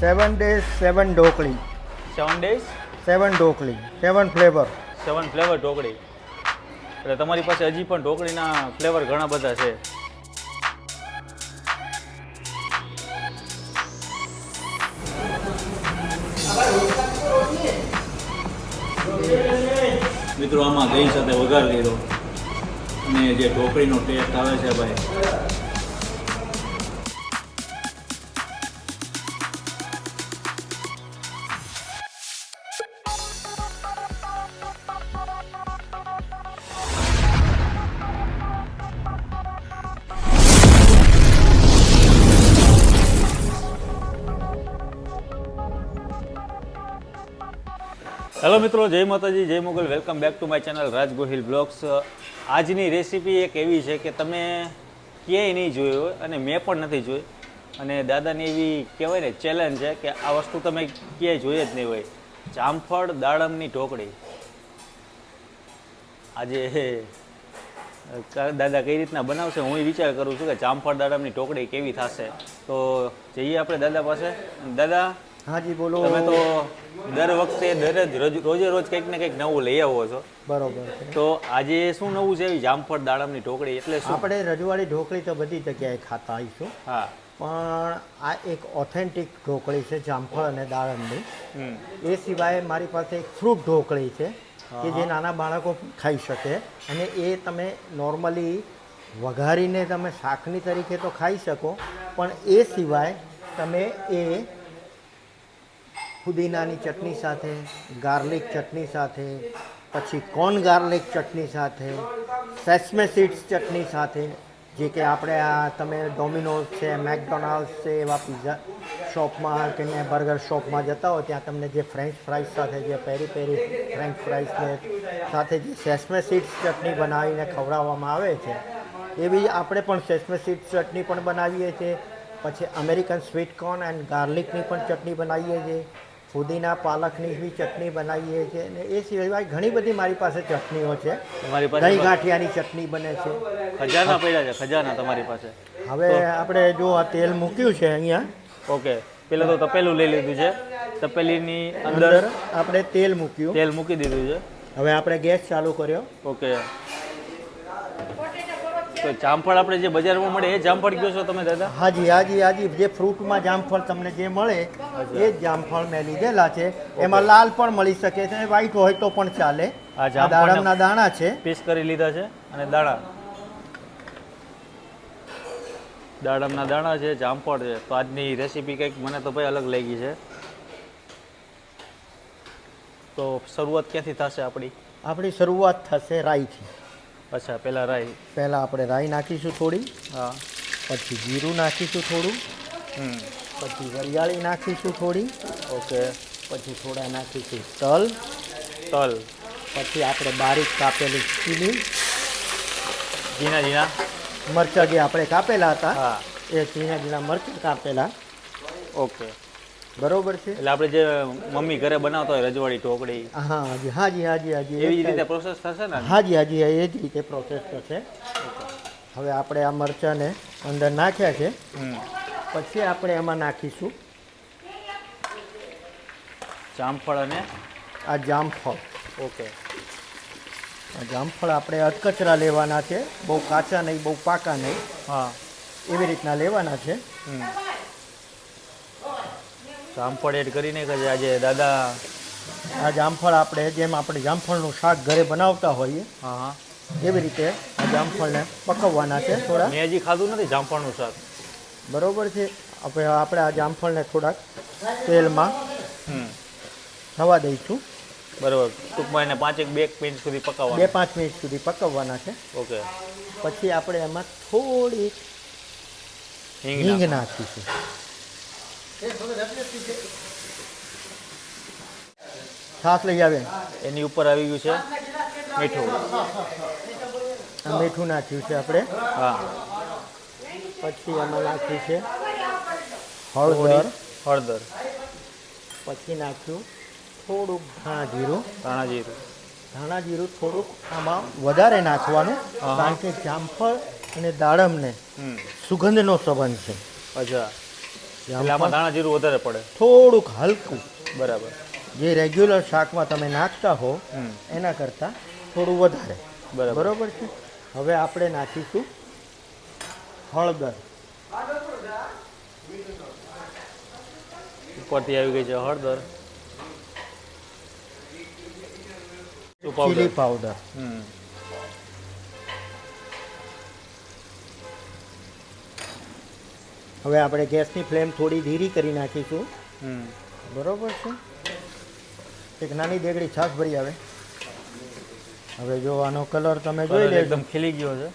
Seven days seven Dhokli. Seven days seven Dhokli seven flavour seven flavour Dhokli. એટલે તમારી પાસે હજી પણ ઢોકળીના ફ્લેવર ઘણા બધા છે. મિત્રો આમાં દહીં સાથે વઘાર કર્યો. અને જે ઢોકળીનો ટેસ્ટ આવે છે ભાઈ. હેલો મિત્રો, જય માતાજી, જય Mogal. Welcome back to my channel Raj Gohil blogs આજની રેસીપી એક એવી છે કે તમે ક્યાંય નહીં જોયું અને મેં પણ નથી જોઈ. અને દાદાની એવી કહેવાય ને ચેલેન્જ છે કે આ વસ્તુ તમે ક્યાંય જોઈએ જ નહીં હોય. જામફળ દાડમની ઢોકળી. આજે દાદા કઈ રીતના બનાવશે હું વિચાર કરું છું કે જામફળ દાડમની ઢોકળી કેવી થશે. તો જઈએ આપણે દાદા પાસે. દાદા હાજી બોલો. તમે તો દર વખતે દરરોજ રોજ- રોજે રોજ કંઈક ને કંઈક નવું લઈ આવો છો. બરોબર તો આજે શું નવું છે જામફળ દાડમની ઢોકળી? એટલે આપણે રજવાડી ઢોકળી તો બધી જગ્યાએ ખાતા આવીશું. હા. પણ આ એક ઓથેન્ટિક ઢોકળી છે જામફળ અને દાડમની. એ સિવાય મારી પાસે એક ફ્રૂટ ઢોકળી છે કે જે નાના બાળકો ખાઈ શકે. અને એ તમે નોર્મલી વઘારીને તમે શાકની તરીકે તો ખાઈ શકો પણ એ સિવાય તમે એ ફુદીનાની ચટણી સાથે, ગાર્લિક ચટણી સાથે, પછી કોર્ન ગાર્લિક ચટણી સાથે, સેસમે સીડ્સ ચટણી સાથે, જે કે આપણે આ તમે ડોમિનોઝ છે મેકડોનાલ્ડ છે, એવા પીઝા શોપમાં કે બર્ગર શોપમાં જતા હો ત્યાં તમને જે ફ્રેન્ચ ફ્રાઈઝ સાથે જે પેરી પેરી ફ્રેન્ચ ફ્રાઈઝને સાથે જે સેસમે સીડ્સ ચટણી બનાવીને ખવડાવવામાં આવે છે, એવી આપણે પણ સેસમે સીડ્સ ચટણી પણ બનાવીએ છીએ, પછી અમેરિકન સ્વીટ કોર્ન એન્ડ ગાર્લિકની પણ ચટણી બનાવીએ છીએ ફુદીના પાલકની બી ચટણી બનાવીએ છીએ અને એ સિવાય ઘણી બધી મારી પાસે ચટણીઓ છે. તમારી દહીં પાસે ગાંઠિયાની ચટણી બને છે. ખજાના પડ્યા છે ખજાના તમારી પાસે. હવે આપણે જો આ તેલ મૂક્યું છે અહીંયા. ઓકે પેલા તો તપેલું લઈ લીધું છે. તપેલીની અંદર આપણે તેલ મૂક્યું. તેલ મૂકી દીધું છે. હવે આપણે ગેસ ચાલુ કર્યો. ઓકે. તો જામફળ આપણે જે બજારમાં મળે એ જામફળ કયો છો તમે દાદા? હાજી હાજી હાજી. જે ફ્રૂટમાં જામફળ તમને જે મળે એ જ જામફળ મેં લીધેલા છે. એમાં લાલ પણ મળી શકે છે વ્હાઈટ હોય તો પણ ચાલે. આ દાડમના દાણા છે. પીસ કરી લીધા છે અને દાણા. દાડમના દાણા છે જામફળ છે. તો આજની રેસીપી કંઈક મને તો ભાઈ અલગ લાગી છે. તો શરૂઆત ક્યાંથી થશે આપણી? આપણી શરૂઆત થશે રાઈથી. અચ્છા પહેલાં રાઈ. પહેલાં આપણે રાઈ નાખીશું થોડી હા. પછી જીરું નાખીશું થોડું પછી વરિયાળી નાખીશું થોડી ઓકે. પછી થોડા નાખીશું તલ તલ. પછી આપણે બારીક કાપેલી ચીલી. ઝીણા ઝીણા. મરચાં જે આપણે કાપેલા હતા હા. એ ઝીણા ઝીણા મરચાં કાપેલા. ઓકે. બરોબર છે? એટલે આપણે જે મમ્મી ઘરે બનાવતા હોય રજવાડી ઢોકળી. હા હાજી હાજી હાજી હાજી. એવી જ રીતે પ્રોસેસ થશે ને? હાજી હાજી એ જ રીતે પ્રોસેસ થશે. હવે આપણે આ મરચાંને અંદર નાખ્યા છે. પછી આપણે એમાં નાખીશું જામફળ અને? આ જામફળ. ઓકે. આ જામફળ આપણે અટકચરા લેવાના છે. બહુ કાચા નહીં બહુ પાકા નહીં. હા. એવી રીતના લેવાના છે. હમ. જામફળ એડ કરીને કે આજે દાદા આ જામફળ આપણે જેમ આપણે જામફળનું શાક ઘરે બનાવતા હોઈએ હા હા. એવી રીતે આ જામફળને પકવવાના છે થોડા. મેં હજી ખાધું નથી જામફળનું શાક. બરોબર છે. આપણે આપણે આ જામફળને થોડાક તેલમાં હમ. થવા દઈશું. બરાબર. ટૂંકમાં એને પાંચેક બે મિનિટ સુધી બે પકાવવાનું પાંચ મિનિટ સુધી પકવવાના છે. ઓકે. પછી આપણે એમાં થોડી હિંગ નાખીશું. છાશ લઈ આવે. એની ઉપર આવી ગયું છે મીઠું. મીઠું નાખ્યું છે આપણે. હા. પછી એમાં નાખ્યું છે હળદર. હળદર. પછી નાખ્યું થોડુંક ધાણા જીરું. ધાણા જીરું. ધાણા જીરું થોડુંક આમાં વધારે નાખવાનું કારણ કે જામફળ અને દાડમને સુગંધનો સંબંધ છે. અચ્છા. આમાં ધાણા જીરું વધારે પડે. થોડુંક હલકું. બરાબર. જે રેગ્યુલર શાકમાં તમે નાખતા હો એના કરતાં થોડું વધારે. બરાબર. છે? હવે આપણે નાખીશું હળદર. ઉપરથી આવી ગઈ છે હળદર? ચીલી પાવડર હવે આપણે ગેસની ફ્લેમ થોડી ધીરી કરી નાખીશું. બરોબર છે? એક નાની દેગડી છાશ ભરી આવે. હવે જો આનો કલર તમે જોઈ એકદમ ખીલી ગયો છે.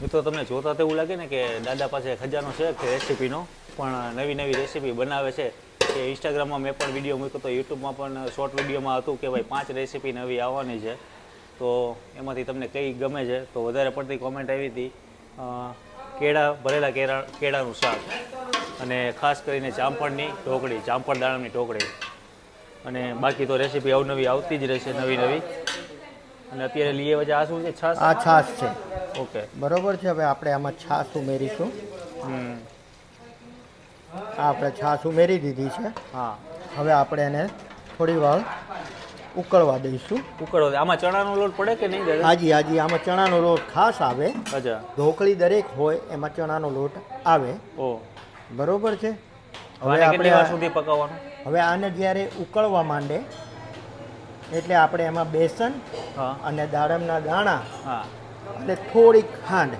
મિત્રો તમને જોતા તો એવું લાગે ને કે દાદા પાસે ખજાનો છે કે રેસીપીનો પણ નવી નવી રેસીપી બનાવે છે. કે ઇન્સ્ટાગ્રામમાં મેં પણ વીડિયો મૂક્યો તો યુટ્યુબમાં પણ શોર્ટ વિડીયોમાં હતું કે ભાઈ પાંચ રેસીપી નવી આવવાની છે. તો એમાંથી તમને કઈ ગમે છે તો વધારે પડતી કોમેન્ટ આવી હતી. કેળા ભરેલા કેળા કેળાનું શાક અને ખાસ કરીને જામફળની ઢોકળી જામફળ દાણાની ઢોકળી. અને બાકી તો રેસીપી અવનવી આવતી જ રહેશે નવી નવી. અને અત્યારે લીએ વજા આ શું છે? છાસ આ છાશ છે. ઓકે. બરોબર છે હવે આપણે આમાં છાશ ઉમેરીશું. આ આપણે છાશ ઉમેરી દીધી છે. હા. હવે આપણે એને થોડી વાર ઉકળવા દઈશું. ઉકળવા આમાં ચણાનો લોટ પડે કે નહીં દાદા? હાજી હાજી આમાં ચણાનો લોટ ખાસ આવે. અચ્છા. ઢોકળી દરેક હોય એમાં ચણાનો લોટ આવે. ઓ. બરોબર છે? હવે આપણે સુધી પકાવવાનું? હવે આને જ્યારે ઉકળવા માંડે એટલે આપણે એમાં બેસન અને દાડમના દાણા હા. અને થોડીક ખાંડ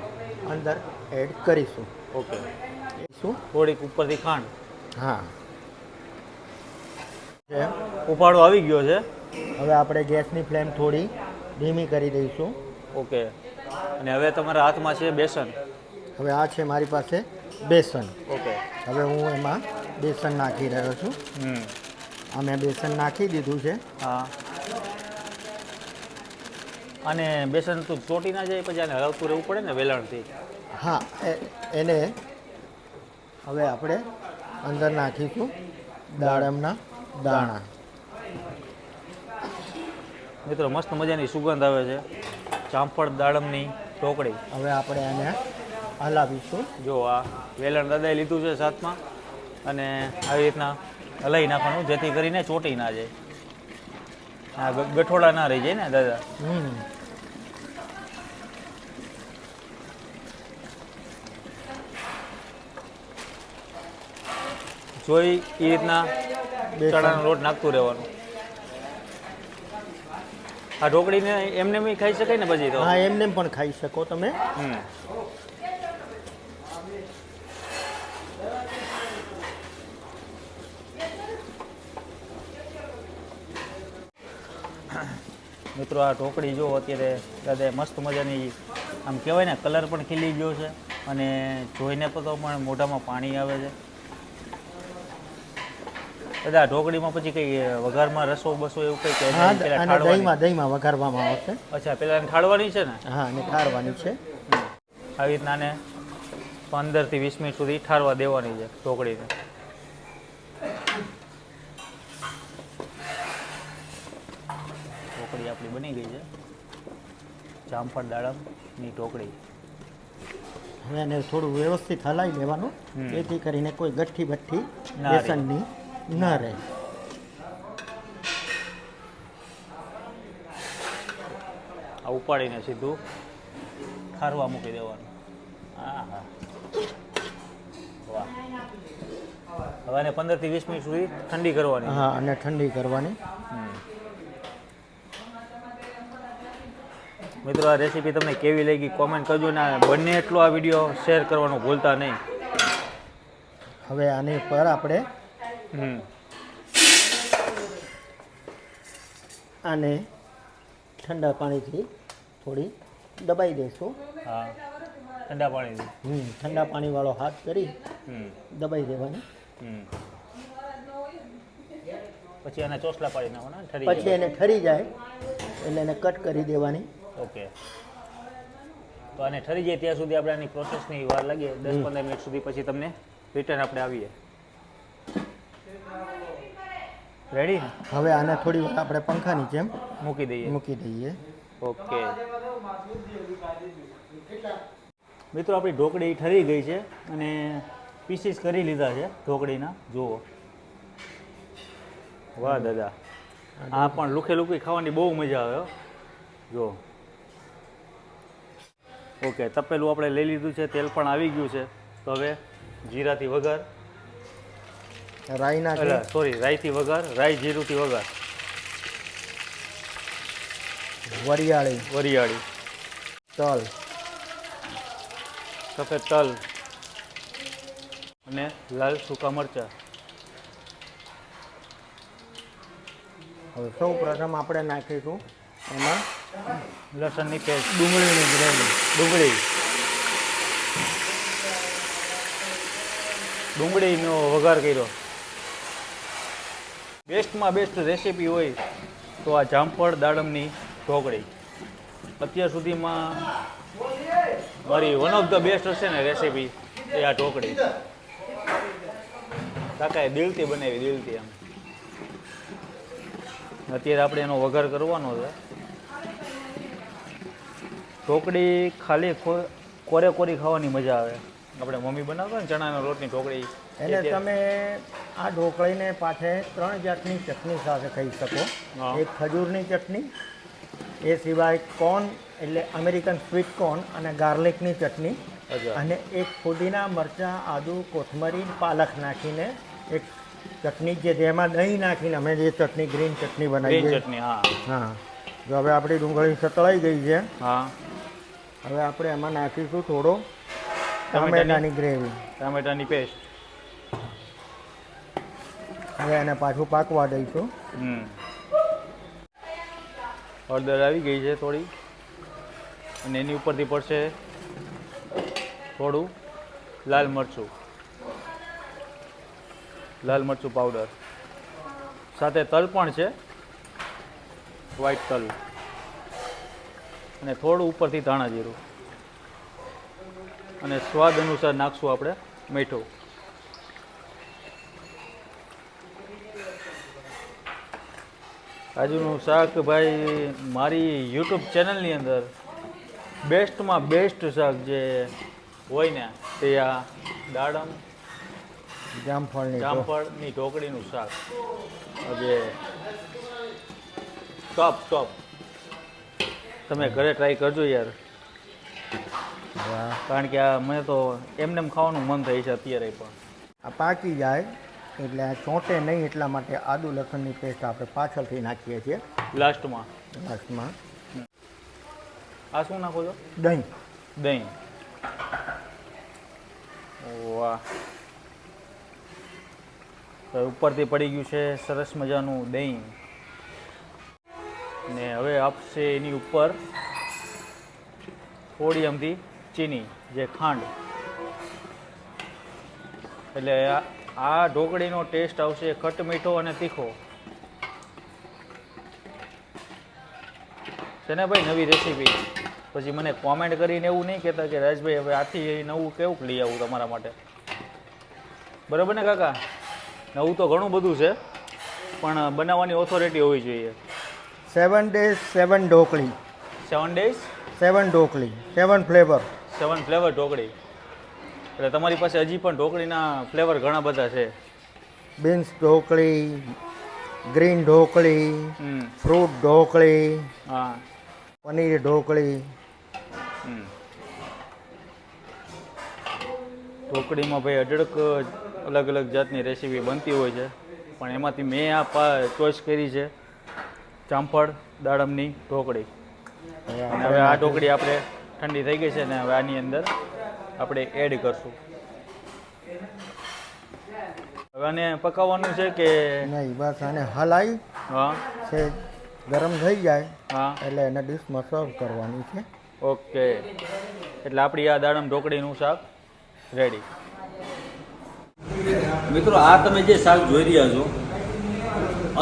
અંદર એડ કરીશું. ઓકે. શું થોડીક ઉપરથી ખાંડ. હા. ઉપાડો આવી ગયો છે. હવે આપણે ગેસની ફ્લેમ થોડી ધીમી કરી દઈશું. ઓકે. અને હવે તમારા હાથમાં છે બેસન? હવે આ છે મારી પાસે બેસન. ઓકે. હવે હું એમાં બેસન નાખી રહ્યો છું. આ મેં બેસન નાખી દીધું છે. હા. અને બેસન તો ચોટી ના જાય પછી આને હલાવતું રહેવું પડે ને વેલણથી. હા એને હવે આપણે અંદર નાખીશું દાડમના દાણા. મિત્રો મસ્ત મજાની સુગંધ આવે છે. જામફળ દાડમની ઢોકળી. હવે આપણે આને હલાવીશું. જો આ વેલણ દાદાએ લીધું છે સાથમાં. અને આવી રીતના હલાવી નાખવાનું જેથી કરીને ચોટી ના જાય. આ ગઠોડા ના રહી જાય ને દાદા? જોઈ એ રીતના. ચણાનો લોટ નાખતું રહેવાનું. આ ઢોકળીને એમને બી ખાઈ શકાય ને પછી તો? હા એમને પણ ખાઈ શકો તમે. મિત્રો આ ઢોકળી જો અત્યારે દાદા મસ્ત મજાની આમ કહેવાય ને કલર પણ ખીલી ગયો છે અને જોઈને તો પણ મોઢામાં પાણી આવે છે. દાદા ઢોકળીમાં પછી કઈ વઘારમાં રસો બસો એવું કઈ કે હા અને દહીંમાં દહીંમાં વઘારવામાં આવશે અચ્છા પેલા ઠાળવાની છે ને? હા અને ઠારવાની છે. આવી રીતના ને પંદરથી વીસ મિનિટ સુધી ઠારવા દેવાની છે ઢોકળીને. ઢોકળી આપણી બની ગઈ છે. જામફળ દાડમની ઢોકળી. હવે એને થોડું વ્યવસ્થિત હલાવી લેવાનું. જેથી કરીને કોઈ ગઠ્ઠી બઠ્ઠી. બેસનની ન રહે. આ ઉપાડીને સીધું ખારવા મૂકી દેવાનું. હા હા વાહ. હવે આને પંદરથી વીસ મિનિટ સુધી ઠંડી કરવાની. હા અને ઠંડી કરવાની. મિત્રો આ રેસીપી તમને કેવી લાગી કોમેન્ટ કરજો ને આ બંને એટલો આ વીડિયો શેર કરવાનું ભૂલતા નહીં. હવે આની પર આપણે આને ઠંડા પાણીથી થોડી દબાઈ દઈશું હા ઠંડા પાણીથી. હમ ઠંડા પાણીવાળો હાથ કરી હમ. દબાઈ દેવાની. હમ. પછી એને ચોસલા પાડી નાખવાના ઠરી પછી એને ઠરી જાય એટલે એને કટ કરી દેવાની. ઓકે. તો આને ઠરી જાય ત્યાં સુધી આપણે આની પ્રોસેસની વાર લાગીએ દસ પંદર મિનિટ સુધી પછી તમને રિટર્ન આપણે આવીએ. રેડી હવે આને થોડી વાર આપણે પંખાની જેમ મૂકી દઈએ. મૂકી દઈએ. ઓકે. મિત્રો આપણી ઢોકળી ઠરી ગઈ છે અને પીસીસ કરી લીધા છે ઢોકળીના. જુઓ. વાહ દાદા. આ પણ લુખે લુખી ખાવાની બહુ મજા આવે. જો ઓકે તપેલું આપણે લઈ લીધું છે. તેલ પણ આવી ગયું છે. તો હવે જીરાથી વઘાર. રાઈ ના સોરી રાઈથી વઘાર રાઈ જીરુંથી વઘાર. વરિયાળી. વરિયાળી. તલ. સફેદ તલ. અને લાલ સૂકા મરચાં. હવે સૌ પ્રથમ આપણે નાખીશું એમાં લસણની પેસ્ટ. ડુંગળીની ગ્રેવી. ડુંગળી. ડુંગળીનો વઘાર કર્યો. બેસ્ટમાં બેસ્ટ રેસીપી હોય તો આ જામફળ દાડમની ઢોકળી. અત્યાર સુધીમાં મારી વન ઓફ ધ બેસ્ટ હશે ને રેસીપી એ આ ઢોકળી. કાકાએ દિલથી બનાવી, દિલથી એમ અત્યારે આપણે એનો વઘાર કરવાનો છે. ઢોકળી ખાલી કોરે કોરી ખાવાની મજા આવે. આપણે મમ્મી બનાવતા ને ચણાના લોટની ઢોકળી એને તમે આ ઢોકળીને પાછે ત્રણ જાતની ચટણી સાથે ખાઈ શકો. એક ખજૂરની ચટણી એ સિવાય કોર્ન એટલે અમેરિકન સ્વીટ કોર્ન અને ગાર્લિકની ચટણી. અને એક ફુદીના મરચાં આદુ કોથમરી પાલક નાખીને એક ચટણી જે જેમાં દહીં નાખીને અમે જે ચટણી ગ્રીન ચટણી બનાવી ચટણી હા. હા. જો હવે આપણી ડુંગળી સતળાઈ ગઈ છે. હા. હવે આપણે એમાં નાખીશું થોડો ટામેટાની? ગ્રેવી. ટામેટાની પેસ્ટ. હવે એને પાછું પાકવા દઈશું હળદર આવી ગઈ છે થોડી. અને એની ઉપરથી પડશે થોડું લાલ મરચું. લાલ મરચું પાવડર સાથે તલ પણ છે. વ્હાઈટ તલ. અને થોડું ઉપરથી ધાણા જીરું. અને સ્વાદ અનુસાર નાખશું આપણે મીઠું. કાજુનું શાક ભાઈ મારી યુટ્યુબ ચેનલની અંદર બેસ્ટમાં બેસ્ટ શાક જે હોય ને તે આ દાડમ જામફળની જામફળની ઢોકળીનું શાક. જે ટોપ ટોપ. તમે ઘરે ટ્રાય કરજો યાર. કારણ કે આ મને તો એમને ખાવાનું મન થાય છે અત્યારે પણ. આ પાકી જાય એટલે આ ચોંટે નહીં એટલા માટે આદુ લસણની પેસ્ટ આપણે પાછળથી નાખીએ છીએ. લાસ્ટમાં. લાસ્ટમાં. આ શું નાખો છો? દહીં. દહીં. વાહ. તો ઉપરથી પડી ગયું છે સરસ મજાનું દહીં. ને હવે આપશે એની ઉપર. થોડી અમથી ચીની જે ખાંડ. એટલે આ- ઢોકળીનો ટેસ્ટ આવશે ખટ મીઠો અને તીખો. છે ને ભાઈ નવી રેસીપી પછી મને કોમેન્ટ કરીને એવું નહીં કહેતા કે રાજભાઈ હવે આથી નવું કેવું લઈ આવું તમારા માટે? બરાબર ને કાકા? નવું તો ઘણું બધું છે પણ બનાવવાની ઓથોરિટી હોવી જોઈએ. Seven days seven Dhokli. Seven days seven Dhokli seven flavour seven flavour Dhokli. એટલે તમારી પાસે હજી પણ ઢોકળીના ફ્લેવર ઘણા બધા છે. બીન્સ ઢોકળી ગ્રીન ઢોકળી ફ્રૂટ ઢોકળી હા. પનીર ઢોકળી. ઢોકળીમાં ભાઈ અઢળક અલગ અલગ જાતની રેસીપી બનતી હોય છે. પણ એમાંથી મેં આ પા ચોઈસ કરી છે. ચાંફળ દાડમની ઢોકળી. અને હવે આ ઢોકળી આપણે ઠંડી થઈ ગઈ છે ને હવે આની અંદર આપણે એડ કરશું. હવે આને પકાવવાનું છે કે નહીં બસ આને હલાવી હા. છે ગરમ થઈ જાય હા. એટલે એને ડીશમાં સર્વ કરવાની છે. ઓકે. એટલે આપણી આ દાડમ ઢોકળીનું શાક રેડી મિત્રો આ તમે જે શાક જોઈ રહ્યા છો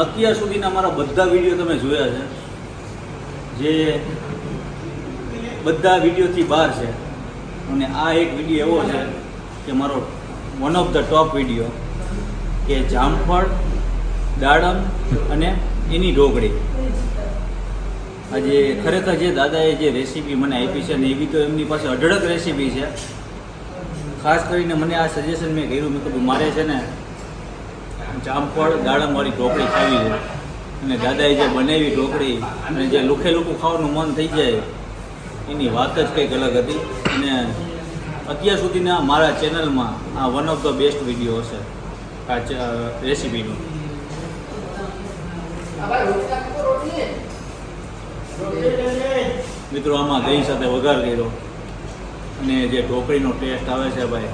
અત્યાર સુધીના મારા બધા વીડિયો તમે જોયા છે જે બધા વિડીયોથી બહાર છે. અને આ એક વીડિયો એવો છે કે મારો one of the top video કે જામફળ, દાડમ અને એની ઢોકળી. આજે ખરેખર જે દાદાએ જે રેસીપી મને આપી છે ને એવી તો એમની પાસે અઢળક રેસીપી છે. ખાસ કરીને મને આ સજેશન મેં કર્યું. મેં કીધું, મારે છે ને જામફળ દાડમવાળી ઢોકળી ખાવી છે. અને દાદાએ જે બનાવી ઢોકળી અને જે લુખે લુખું ખાવાનું મન થઈ જાય એની વાત જ કંઈક અલગ હતી. અને અત્યાર સુધીના મારા ચેનલમાં આ one of the best video હશે. આ રેસીપીનો મિત્રો, આમાં દહીં સાથે વઘાર કર્યો. અને જે ઢોકળીનો ટેસ્ટ આવે છે ભાઈ.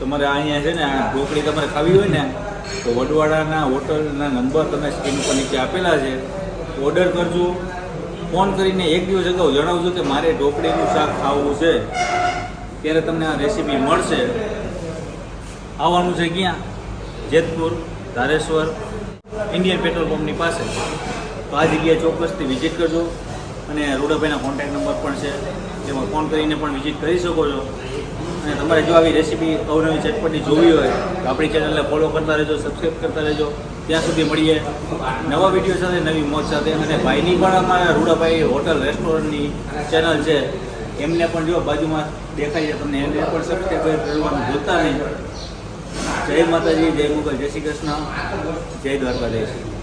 તમારે અહીંયા છે ને ઢોકળી તમારે ખાવી હોય ને, તો વડવાડાના હોટલના નંબર તમે સ્ક્રીન ઉપર નીચે આપેલા છે. ઓર્ડર કરજો. ફોન કરીને એક દિવસ અગાઉ જણાવજો કે મારે ઢોકળીનું શાક ખાવું છે. ત્યારે તમને આ રેસીપી મળશે. આવવાનું છે ક્યાં? જેતપુર, ધારેશ્વર ઇન્ડિયન પેટ્રોલ પંપની પાસે. તો આ જગ્યાએ ચોક્કસથી વિઝિટ કરજો. અને રૂડાભાઈના કોન્ટેક્ટ નંબર પણ છે. જેમાં ફોન કરીને પણ વિઝિટ કરી શકો છો. અને તમારે જો આવી રેસીપી અવનવી ચટપટી જોવી હોય, તો આપણી ચેનલને ફોલો કરતા રહેજો સબસ્ક્રાઈબ કરતા રહેજો. ત્યાં સુધી મળીએ. નવા વીડિયો સાથે નવી મોજ સાથે અને ભાઈની પણ અમારા રૂડાભાઈ હોટલ રેસ્ટોરન્ટની ચેનલ છે. એમને પણ જો બાજુમાં દેખાય છે તમને, એમને પણ સબસ્ક્રાઈબ કરવાનું ભૂલતા નહીં. જય માતાજી, જય મુગલ, જય શ્રી કૃષ્ણ, જય દ્વારકાધીશ.